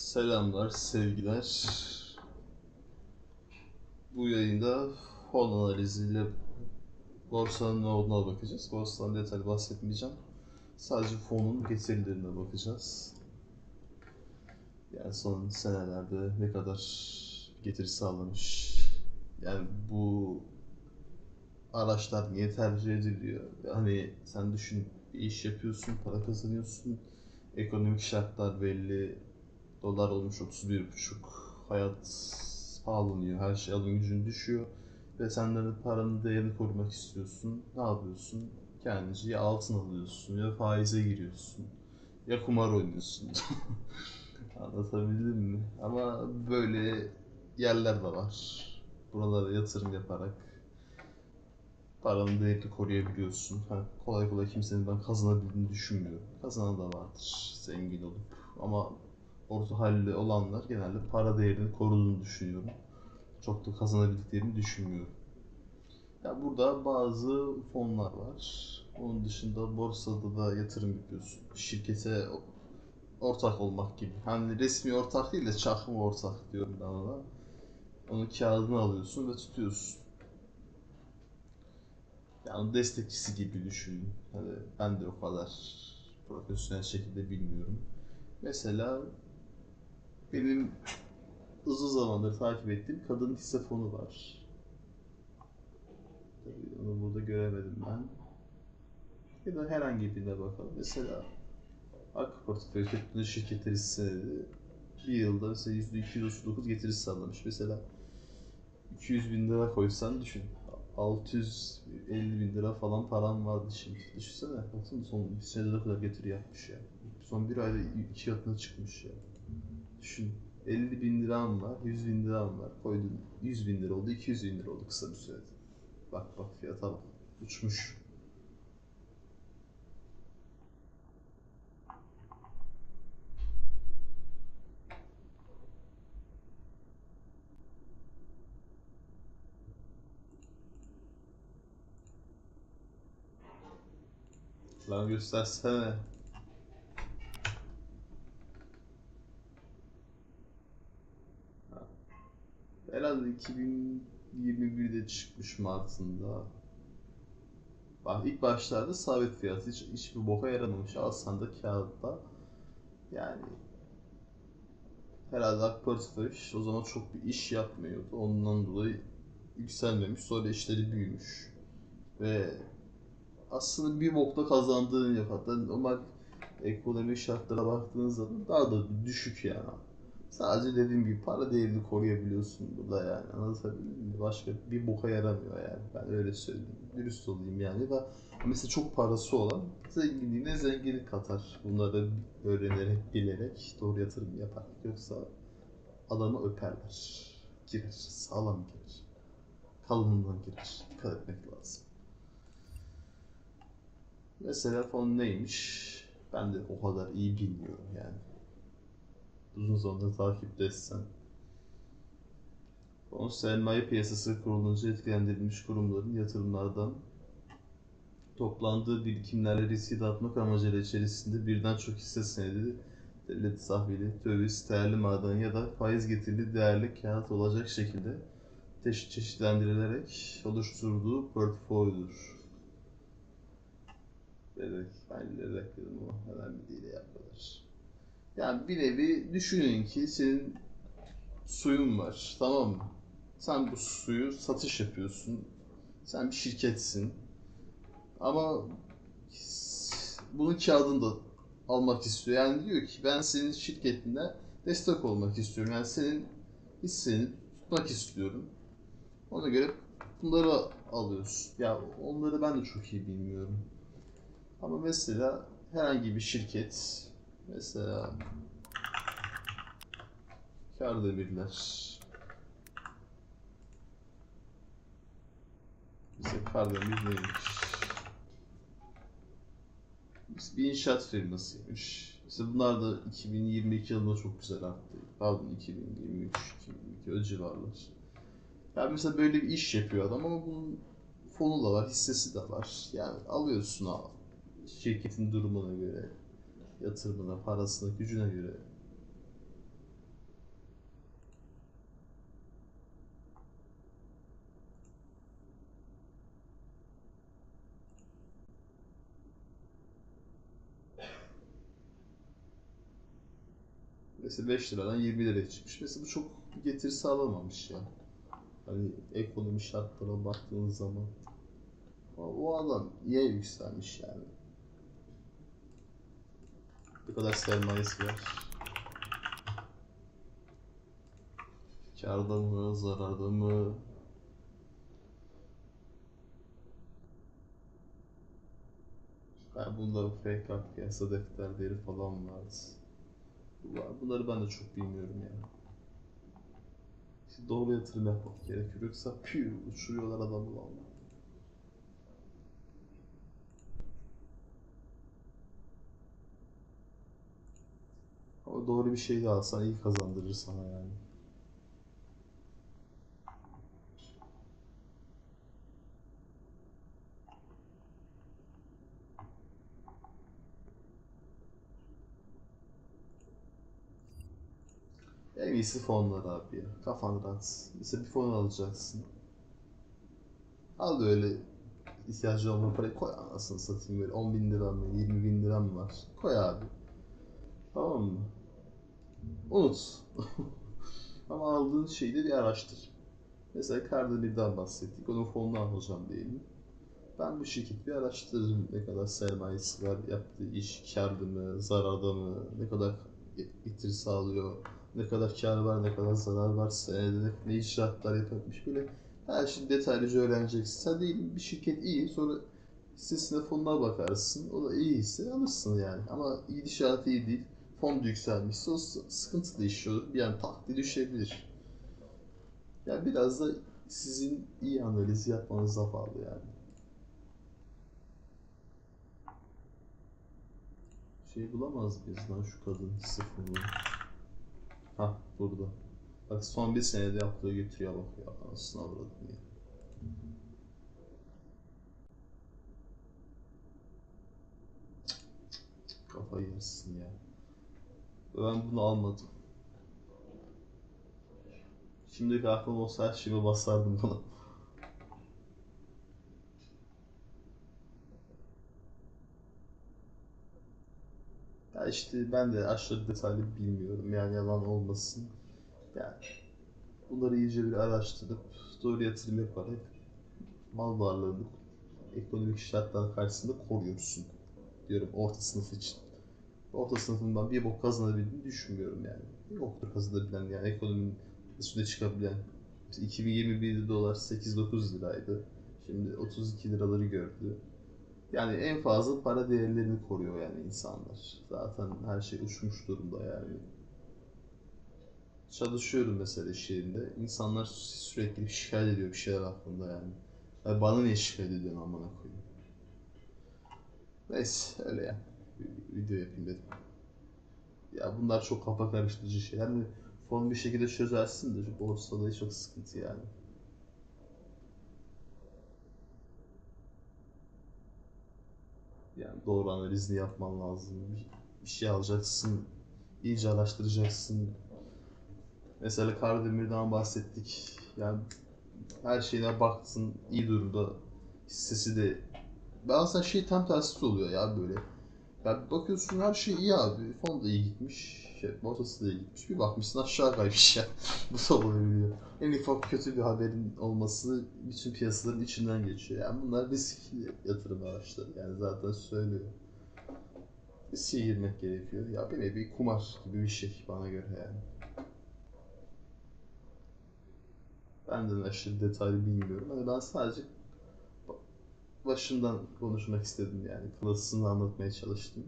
Selamlar, sevgiler. Bu yayında fon analiziyle borsanın ne olduğuna bakacağız. Borsadan detaylı bahsetmeyeceğim. Sadece fonun getirilerine bakacağız. Yani son senelerde ne kadar getiri sağlamış. Yani bu araçlar niye tercih ediliyor? Hani sen düşün bir iş yapıyorsun, para kazanıyorsun. Ekonomik şartlar belli. Dolar olmuş 31,5. Hayat pahalanıyor. Her şey alım gücün düşüyor. Ve sen de paranın değerini korumak istiyorsun. Ne yapıyorsun? Kendince ya altın alıyorsun ya faize giriyorsun. Ya kumar oynuyorsun. Anlatabildim mi? Ama böyle yerler de var. Buralara yatırım yaparak paranın değerini koruyabiliyorsun. Ha, kolay kolay kimsenin ben kazanabildiğini düşünmüyorum. Kazanan da vardır zengin olup. Ama orta halli olanlar genelde para değerini koruduğunu düşünüyorum. Çok da kazanabildiklerini düşünmüyorum. Ya burada bazı fonlar var. Onun dışında borsada da yatırım yapıyorsun. Şirkete ortak olmak gibi. Hani resmi ortak değil de çakma ortak diyorum ben ona. Onun kağıdını alıyorsun ve tutuyorsun. Yani destekçisi gibi düşünün. Hani ben de o kadar profesyonel şekilde bilmiyorum. Mesela benim uzun zamandır takip ettiğim kadın hisse fonu var. Tabii onu burada göremedim ben. Ya da herhangi birine bakalım. Mesela Ak portföy teknoloji şirketleri senedi bir yılda mesela %239 getirisi sağlamış. Mesela 200 bin lira koysan düşün. 650 bin lira falan param vardı şimdi. Düşünsene. Baksana son bir senede ne kadar getiri yapmış ya. Son bir ayda iki katına çıkmış ya. Düşün. 50 bin liram var, 100 bin liram var. Koydun 100 bin lira oldu, 200 bin lira oldu kısa bir sürede. Bak bak fiyata bak. Uçmuş. Lan göstersene. Ha. Herhalde 2021'de çıkmış Mart'ında. Bak ilk başlarda sabit fiyat hiç hiçbir boka yaramamış. Alsan da kağıtta yani herhalde AK Portföy o zaman çok bir iş yapmıyordu. Ondan dolayı yükselmemiş. Sonra işleri büyümüş. Ve aslında bir bokta kazandığın yok. Hatta normal ekonomik şartlara baktığınız zaman daha da düşük yani. Sadece dediğim gibi para değerini koruyabiliyorsun burada yani. Anlatabildim mi? Başka bir boka yaramıyor yani. Ben öyle söyleyeyim. Dürüst olayım yani. Da mesela çok parası olan zenginliğine zenginlik katar. Bunları öğrenerek, bilerek, doğru yatırım yapar. Yoksa adamı öperler. Girer. Sağlam girer. Kalınlığından girer. Dikkat etmek lazım. Mesela fon neymiş? Ben de o kadar iyi bilmiyorum yani. Uzun zamandır takipte etsen. Fon sermaye piyasası kurulunca etkilendirilmiş kurumların yatırımlardan toplandığı birikimlerle riski dağıtmak amacıyla içerisinde birden çok hisse senedi, devlet tahvili, döviz, değerli maden ya da faiz getirili değerli kağıt olacak şekilde çeşit çeşitlendirilerek oluşturduğu portföydür. Bilerek, ben bilerek dedim ama önemli değil yapılır. Yani bir nevi düşünün ki senin suyun var tamam mı? Sen bu suyu satış yapıyorsun. Sen bir şirketsin. Ama bunun kağıdını da almak istiyor. Yani diyor ki ben senin şirketine destek olmak istiyorum. Yani senin hisseni tutmak istiyorum. Ona göre bunları alıyorsun. Ya onları ben de çok iyi bilmiyorum. Ama mesela herhangi bir şirket mesela kar demirler mesela kar demir neymiş? Biz bir inşaat firmasıymış. Mesela bunlar da 2022 yılında çok güzel arttı. Pardon 2023, 2022 o civarlar. Yani mesela böyle bir iş yapıyor adam ama bunun fonu da var, hissesi de var. Yani alıyorsun al şirketin durumuna göre, yatırımına, parasına, gücüne göre Mesela 5 liradan 20 liraya çıkmış. Mesela bu çok getiri sağlamamış ya. Yani. Hani ekonomi şartlarına baktığınız zaman o adam niye yükselmiş yani? Ne kadar sermayesi var. Kârda mı, zararda mı? Ben bunda fake kart piyasa defterleri falan vardı. Bunlar- Bunları ben de çok bilmiyorum yani. İşte doğru yatırım yapmak gerekiyor. Yoksa püh uçuruyorlar adamı valla. Ama doğru bir şey de alsan iyi kazandırır sana yani. En iyisi fonlar abi ya. Kafan rahat. Mesela bir fon alacaksın. Al böyle ihtiyacı olan parayı koy anasını satayım böyle 10 bin liram mı 20 bin liram var. Koy abi. Tamam mı? Unut. Ama aldığın şeyi bir araştır. Mesela Cardano'dan bahsettik. Onun fonunu alacağım diyelim. Ben bu şirketi bir araştırırım. Ne kadar sermayesi var, yaptığı iş karlı mı, zararda mı, ne kadar getiri sağlıyor, ne kadar kar var, ne kadar zarar var, senede ne, icraatlar yapmış böyle her şeyi detaylıca öğreneceksin. Sen diyelim bir şirket iyi, sonra sitesine fonuna bakarsın, o da iyiyse alırsın yani. Ama gidişatı iyi değil, fon yükselmişse o sıkıntılı iş olur. Bir an tak diye düşebilir. Yani biraz da sizin iyi analiz yapmanıza bağlı yani. Şey bulamaz mıyız lan şu kadın sıfırını? Ha burada. Bak son bir senede yaptığı götürüyor bak ya. Anasını avradım ya. Kafayı yersin ya. Ben bunu almadım. Şimdiki aklım olsa her şeyi basardım buna. Ya işte ben de aşırı detaylı bilmiyorum yani yalan olmasın. Yani bunları iyice bir araştırıp doğru yatırım yaparak mal varlığını ekonomik şartlar karşısında koruyorsun diyorum orta sınıf için. Orta sınıfından bir bok kazanabildiğini düşünmüyorum yani. Bir bok kazanabilen yani ekonominin üstüne çıkabilen. İşte 2021'de dolar 8-9 liraydı. Şimdi 32 liraları gördü. Yani en fazla para değerlerini koruyor yani insanlar. Zaten her şey uçmuş durumda yani. Çalışıyorum mesela iş yerinde. İnsanlar sürekli şikayet ediyor bir şeyler hakkında yani. Ya bana niye şikayet ediyorsun amına koyayım. Neyse öyle ya. Video yapayım dedim. Ya bunlar çok kafa karıştırıcı şeyler. Yani fon bir şekilde çözersin de şu borsada çok sıkıntı yani. Yani doğru analizini yapman lazım. Bir şey alacaksın, iyice araştıracaksın. Mesela Kardemir'den bahsettik. Yani her şeyine baktın, iyi durumda. Hissesi de bazen şey tam tersi oluyor ya böyle. Ya bir bakıyorsun her şey iyi abi. Fon da iyi gitmiş. Şey, borsası da iyi gitmiş. Bir bakmışsın aşağı kaymış ya. Bu da olabiliyor. En ufak kötü bir haberin olması bütün piyasaların içinden geçiyor. Yani bunlar riskli yatırım araçları. Yani zaten söylüyor. Riske girmek gerekiyor. Ya bir nevi kumar gibi bir şey bana göre yani. Ben de aşırı detaylı bilmiyorum. Hani ben sadece başından konuşmak istedim yani. Klasını anlatmaya çalıştım.